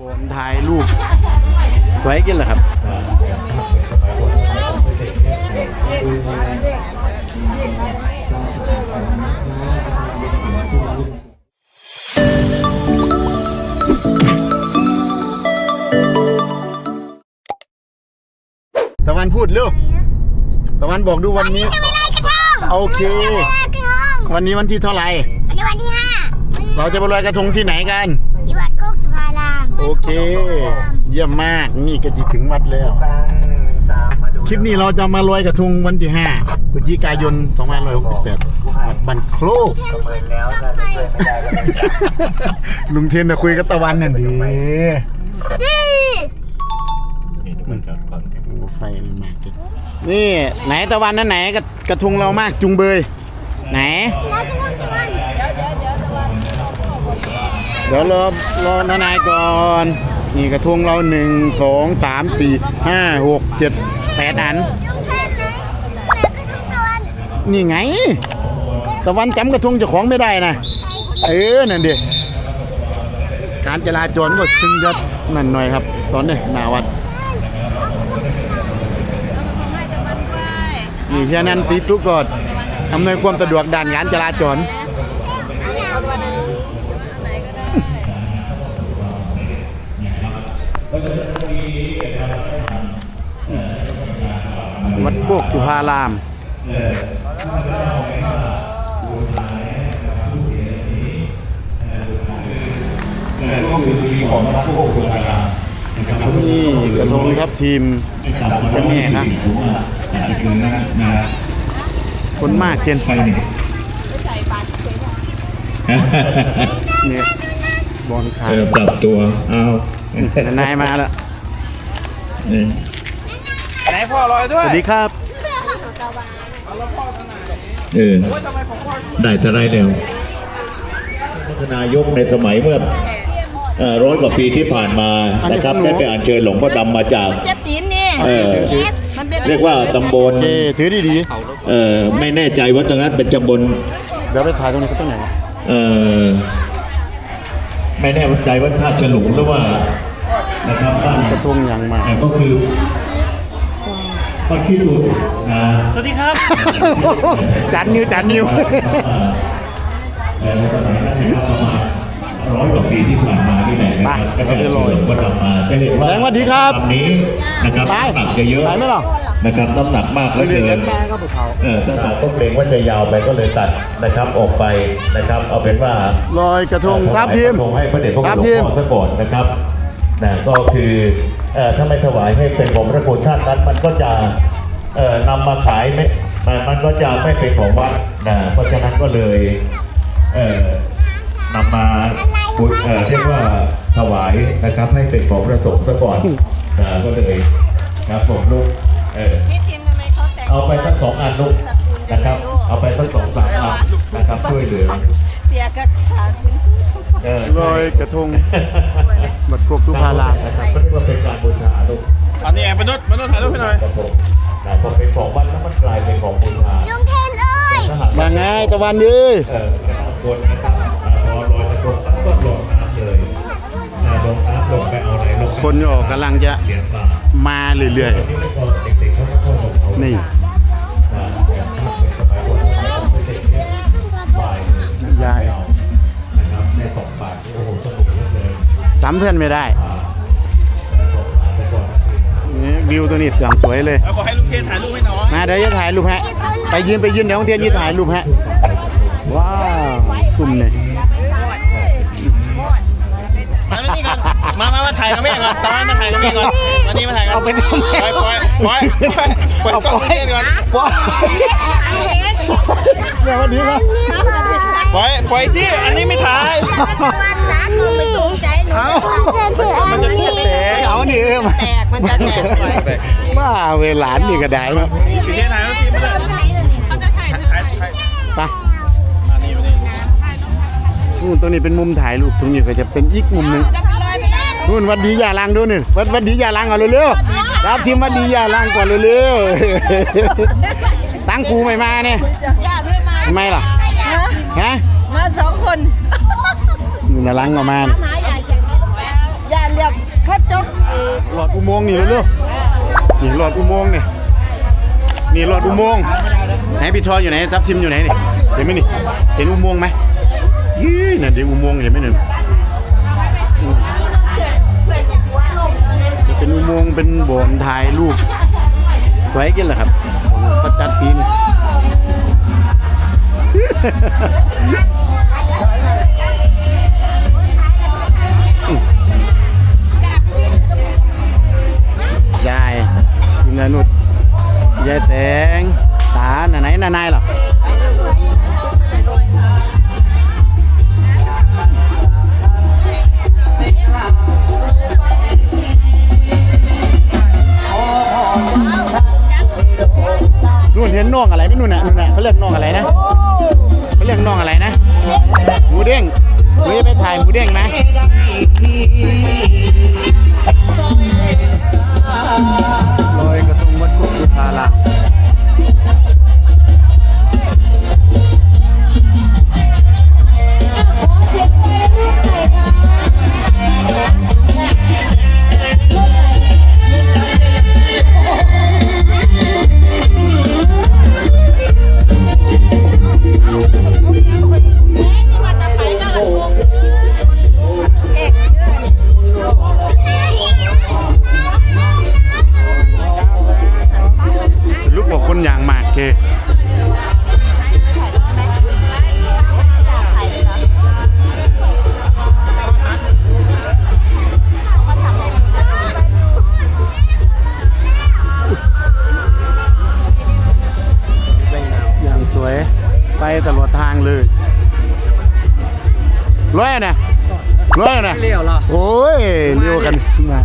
บนถ่ายรูปสวยกินเหรอครับตะวันพูดเร็วตะวันบอกดูวันนี้จะไม่ลอยกระทงโอเคลอยกระทงวันนี้วันที่เท่าไหร่ วันนี้วันที่ห้า เราจะไปลอยกระทงที่ไหนกัน โอเค เยี่ยมมากนี่ก็จะถึงวัดแล้ว คลิปนี้เราจะมาลอยกระทงวันที่5พฤศจิกายน2568วัดบันโครกลุงเทนนะคุยกับตะวันนั่นดีนี่โอ้ไฟมันมากเลยนี่ ไหนตะวันนั่นไหนกระกระทงเรามากจุงเบย ไหน เราจะทำกันเดี๋ยวรอรอนานายก่อน นี่กระทงเราหนึ่งสองสามสี่ห้าหกเจ็ดแปดอัน นี่ไง ตะวันจำกระทงเจ้าของไม่ได้นะ เออ นั่นดิการจราจรก็ซึ่งจะนั่นหน่อยครับ ตอนนี้หนาวัด นี่แค่นั้นสีทุกกดอำนวยความสะดวกด้านการจราจร วัดโคกสุภารามนี่กระทงครับทีมเป็นแม่นะคนมากเกินไปเนี่ยบอลขาดปรับตัวเอานายมาแล้วเออยด้วย สวัสดีครับ เออได้แต่ไรเร็วนายกในสมัยเมื่อเอ่อร้อยกว่าปีที่ผ่านมานะครับได้ไปอัญเชิญหลวงพ่อดำมาจากเจ็บตีนนี่เออมันเป็นเรียกว่าตำบลเอ้ถือดีดีเออไม่แน่ใจว่าตรงนั้นเป็นตำบลๆเดี๋ยวไปถ่ายตรงนี้เขาตรงไหนวะเออไม่แน่ใจว่าท่าฉลุงหรือว่านะครับบ้านกระทงยังมาแต่ก็คือ ก็คิดดูนะสวัสดีครับจัดนิ้วจัดนิ้วเออสมัยนั้นนะครับประมาณร้อยกว่าปีที่ผ่านมานี่แหละนะครับไปก็ได้เราจะลอยก็ทำมาจะเห็นว่าแสดงว่าดีครับลำนี้นะครับไปน้ำหนักจะเยอะไปไหมล่ะนะครับน้ำหนักมากเหลือเรียนเกิกันนมาก็ไปเขาเออถ้าหากก็เกรงว่าจะยาวไปก็เลยตัดนะครับออกไปนะครับ เอาเป็นว่าลอยกระทงทับทีมถวายกระทงให้พระเดชพระทัคุบณหลทีวงมพ่อซะก่อนนะครับนะก็คือเอ่อ ถ้าไม่ถวายให้เป็นของพระคุณชาตินั้นมันก็จะเอ่อนำมาขายไม่มันมันก็จะไม่เป็นของวัดนะเพราะฉะนั้นก็เลยเอ่อนำมาบุญเอ่อเรียกว่าถวายนะครับให้เป็นของพระสงฆ์ซะก่อนนะก็เลยครับผมลูกเออพี่ทีมทำไมเขาแต่งเอาไปสักสองอันลูกนะครับ เอาไปสักสองสามอันนะครับช่วยเหลือเสียก็ขาดเออลอยกระทง บัดโคกสุภารามนะครับก็เรียกว่าเป็นการบูชาลูกอันนี้ไงมนุษย์มนุษย์ถ่ายรูปให้หน่อยครับผมนะพอเป็นของวัดแล้วมันกลายเป็นของบูชาลุงเทนเอ้ยถ้าหากมาไงตะวันเอ้ยเออกระทำคนนะครับอ่าพอลอยกระทงปั๊บก็ลงน้ำเลยอ่าลงน้ำลงไปเอาไหนลงคนก็กำลังจะเหรียญบาทมาเรื่อยนี่ก็เด็กๆเขาก็เข้าลงเอาๆนี่ นจำเพื่อนไม่ได้อ่าแต่สองบาทไปก่อนนะคือนี่วิวตัวนี้เสียงสวยเลย แล้วบอกให้ลุงเคนถ่ายรูปให้หน่อยมาเดี๋ยวจะถ่ายรูปฮะ ไปยืนไปยืนเดี๋ยวน้องเทียนยืนถ่ายรูปฮะ ว้าวซุ่มเนี่ยมาแล้วนี่ก่อนมามามาถ่ายกับแม่ก่อนตอนนั้นมาถ่ายกับแม่ก่อนอันนี้มาถ่ายกับเอาไปทำไมปล่อยปล่อยปล่อยปล่อยปล่อยกล้องลุงเคนก่อน ว้าวเดี๋ยววันนี้ครับ ปล่อยปล่อยสิอันนี้ไม่ถ่ายวันนั้นนี่เอาจะถืออัมันนจะนี้แตกเอาดิเออมาแตกมันจะแตกไปบ้าเวลานนี่ก็ได้เนาะพี่เคนถ่ายรูปทีมาเลยเขาจะถ่ายเธอถ่ายถ่ายไปอันนี้มานี่นู่นตรงนี้เป็นมุมถ่ายรูปตรงนี้ก็จะเป็นอีกมุมหนึ่งนู่นวัดดียาลังดูนี่วัดวัดดียาลังเอาเร็วๆครับทีมวัดดียาลังก่อนเร็วๆตั้งครูไม่มาเนี่ยอย่าด้วยมาทำไมล่ะ ฮะมาสองคนนี่ยาลังออกมาอย่าเรียกอุโมงค์นี่เร็วๆนี่หลอดอุโมงค์นี่นี่หลอดอุโมงค์ไหนพี่ทอยอยู่ไหนทับทิมอยู่ไหนนี่เห็นไหมนี่เห็นอุโมงค์ไหมยี่นั่นเดี๋ยวอุโมงค์เห็นไหมนั่นอืมจะเป็นอุโมงค์เป็นโบนถ่ายรูปสวยกันเหรอครับก็จัดปีน ยายยิงเงินนุดยายแตงตาไหนไหนนายหรอ นู่นเห็นน่องอะไรไม่นู่นน่ะนู่นน่ะเขาเรียกน่องอะไรนะเขาเรียกน่องอะไรนะหมูเด้งหนูจะไปถ่ายหมูเด้งไหมลอยกระทงวัดกุฎสุธารา ตลอดทางเลยร้อยนะร้อยนะเลี้ยวเหรอโอ้ยเร็วกันมา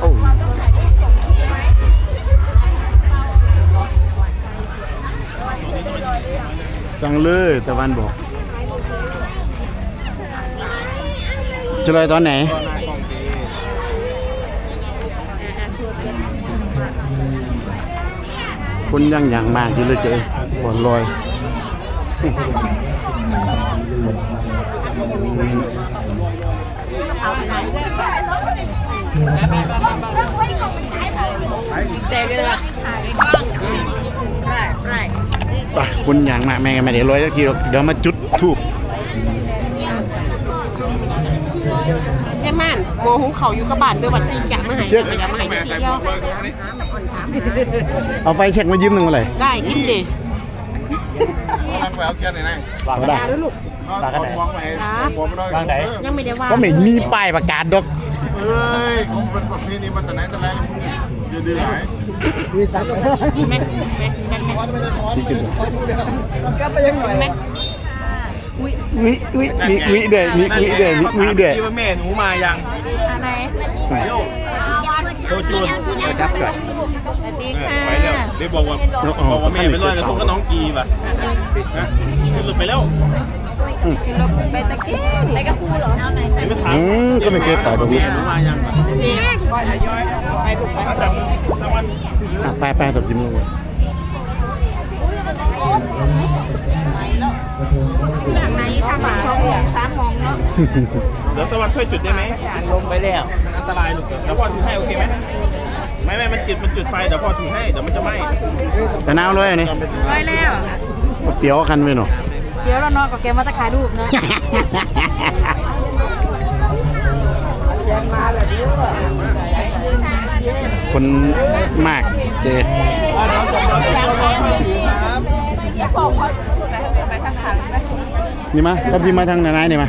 โอ้จังเลยตะวันบอก จะลอยตอนไหน คนยังอย่างมากอยู่เลยเจ๊บอลลอยไปคนอย่างมากแม่งไม่ได้ลอยสักทีหรอกเดี๋ยวมาจุดทูบ เจ้มันโมหุงเขาอยู่กับบ้านด้วยวันที่จะมาให้ไม่จะมาให้ที่เดียวเอาไฟเช็คมายืมหนึ่งมาเลยได้กินดิไปเอาเทียนไหนไหนวางได้ยาด้วยลูกเอาคนวางไปหัวไปหน่อยวางไหนยังไม่ได้ว่าก็ไม่มีป้ายประกาศดอกเอ้ยเขาเป็นประเพณีมาแต่ไหนแต่ไรดื้อดื้อหายแม่แม่แม่แม่วันไม่ได้ถอนไม่ได้ถอนทุเรียนแม่ วิวิวิวิเดือดวิวิเดือดวิวิเดือดที่ว่าแม่หนูมายังอะไรโคจูนจับก่อนสวัสดีค่ะไปแล้วได้บอกว่าบอกว่าแม่ไปลอยกระทงกับน้องกีป่ะนะขึ้นรถไปแล้วคือรถไปตะกี้ไปกับครูเหรอเอาไหนไปไม่ถามอืมก็ไม่เคยไปดอกวิแม่หนูมายังป่ะไปถูกไปจับตะวันอะไปไปตับจิ้มลงเลย เนาะเดี๋ยวตะวันช่วยจุดได้ไหมลงไปแล้วอันตรายลูกเดี๋ยวพ่อถือให้โอเคไหมไม่ไม่มันจุดมันจุดไฟเดี๋ยวพ่อถือให้เดี๋ยวมันจะไหม้แต่น้ำเลยอันนี่ร้อยแล้วเตี๋ยวคันไปหน่อยเดี๋ยวเรานอนกับแกมาจะขายรูปนะคนมากเจ นี่มาทับทิมมาทางไหนๆนี่มา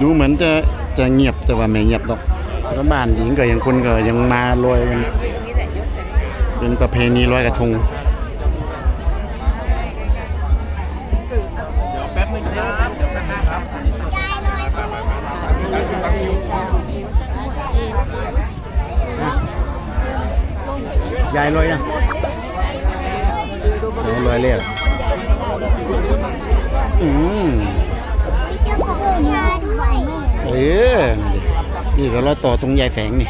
ดูเหมือนจะจะเงียบแต่ว่าไม่เงียบหรอกแล้วบ้านหญิงก็ยังคนก็ยังมาลอยกันเป็นประเพณีลอยกระทง ยายลอยยังยายลอยเรียกอืมเจ้าของนี่เดี๋ยวเราต่อตรงยายแสงนี่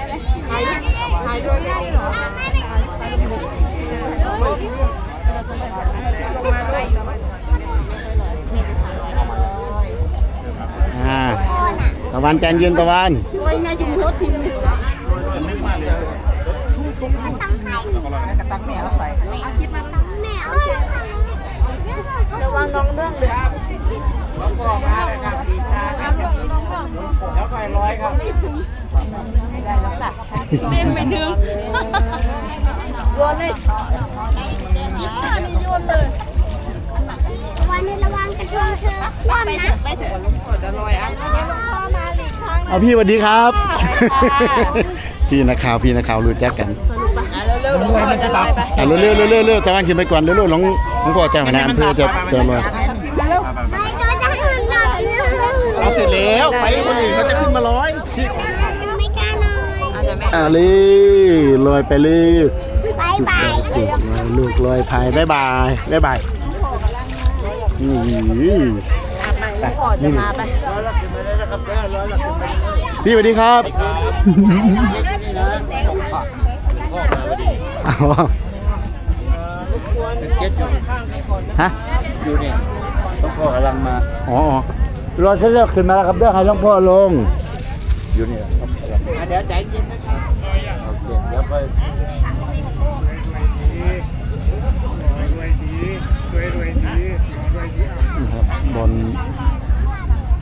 อ่าตะวันใจเย็นตะวันไว้ไงจุ่มรถทีม ระวังน้องเรื่องเดือดเล่นไม่ถึงวันนี้ระวังกระชงเธอว่อนนะไปเถอะจะลอยอะพ่อมาหลีกทางเอาพี่สวัสดีครับ พี่นักข่าวพี่นักข่าวรู้จักกันเร็วๆจะลอยไปอะเร็วเร็วเร็วเร็วเร็วตะวันขึ้นไปก่อนเร็วเร็วหลวง หลวงพ่อเจ้าคณะอำเภอจะจะลอยไม่ก็จะขึ้นหนักเลยเอาเสร็จแล้วไปคนอื่นเขาจะขึ้นมาร้อยไม่กล้าหน่อยอะเลยลอยไปเลยบายบายจุดลอยลูกลอยพายบ๊ายบายบ๊ายบายนี่ไปนี่พี่สวัสดีครับอ้า วฮะอยู่นี่หลวงพ่อกำลังมาอ๋ออ๋อรอเสร็จแล้วขึ้นมาแล้วครับเด้อให้หลวงพ่อลง อยู่นี่ครับกำลังเดี๋ยวใจเย็นนะคะโอเคเดี๋ยวไปนี่ครับบน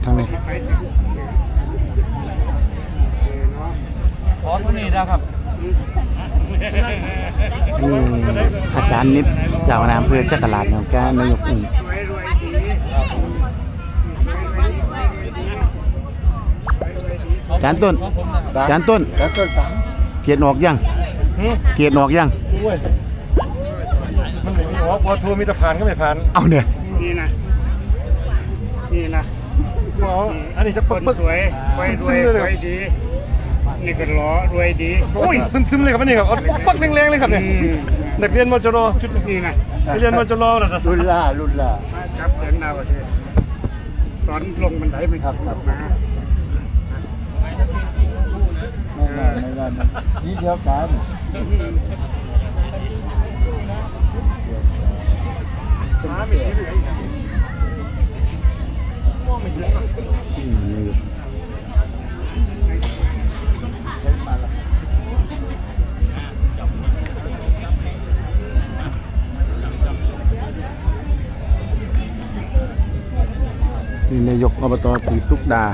ทางนี้ขอทุนนี้นะครับ จารย์นิดเจ้าคณะอำเภอจักรลาดเนี่ยแกนายกอุ่นอาจารย์ต้นอาจารย์ต้น แล้วต้นสามเกียรติออกยังเกียรติออกยังมันไม่มีหัวพอทัวร์มีแต่ผ่านก็ไม่ผ่านเอาเนี่ยนี่นะ นี่นะหมออันนี้จะคปึ๊กนปึ๊กสวยรวยรซึวยมๆเลยรวยดี นี่ก็ล้อรวยดี โอ้ยซึมซึมๆเลยครับอันนี้ครับเอาปักแรงๆเลยครับเนี่ยอืม นักเรียนมจรชุดนี้นี่นะนักเรียนมจรระดับรุ่นล่ารุ่นล่ามาจับเสียงดาวประเทศตอนลงบันไดมันครับครับมาไม่นานไม่นานนี่เดียวกันอืายกอบตปีสุกดา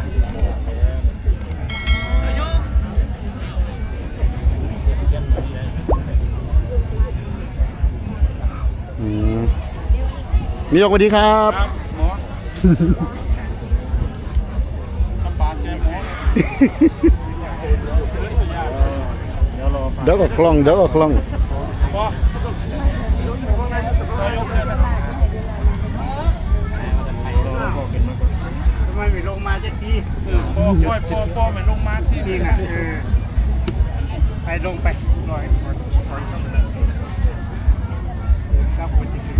อืมนายกสวัสดีครับหมอลำบากใจหมอเดี๋ยวก็คล่อง เดี๋ยวก็คล่อง พอ ไมไม่ลงมาสักทีปอปอปอปอไม่ลงมาที่นี่นะเออไปลงไปลอยลอยลอยเข้าไปเลยครับคนจะถึง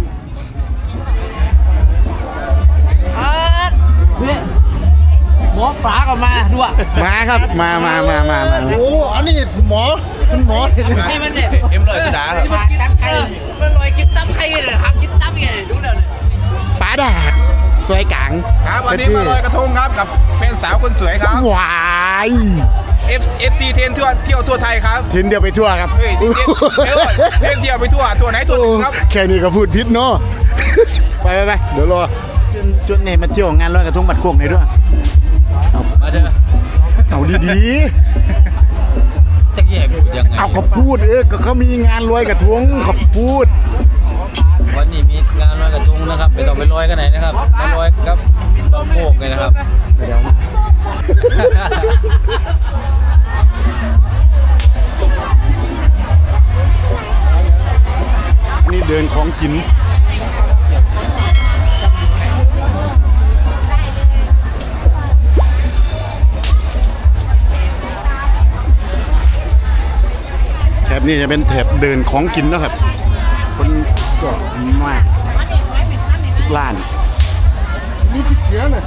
หมอปลาก็มาด้วยมาครับมามามามามาโอ้อันนี้หมอคุณหมอให้มันเนี่ยเอ็มเลยสุดาครับมันลอยกินตั้มใครเลยครับกินตั้มไงดูเดี๋ยวป้าดาด สวยกังครับวันนี้มาลอยกระทงครับกับแฟนสาวคนสวยครับหวาย F FC เทนทั่วเที่ยวทั่วไทยครับทินเดียวไปทั่วครับเฮ้ยเทนเทนเที่ยวไปทั่วทั่วไหนทั่วหนึ่งครับแค่นี้ก็พูดพิษเนาะไปไปไปเดี๋ยวรอจุดนี้มาเที่ยวงานลอยกระทงบัดโคกหน่อยด้วยมาเด้อเอาดีจะแยกพูดยังไงๆเอาก็พูดเออก็เขามีงานลอยกระทงก็พูด วันนี้มีงานลอยกระทงนะครับไม่ต้องไปลอยกันไหนนะครับมาลอยกับบางโคกเลยนะครับเดี๋ยวนี่เดินของกินแถบนี้จะเป็นแถบเดินของกินนะครับ ก็มากทุกร้าน มีพริกเยอะเลย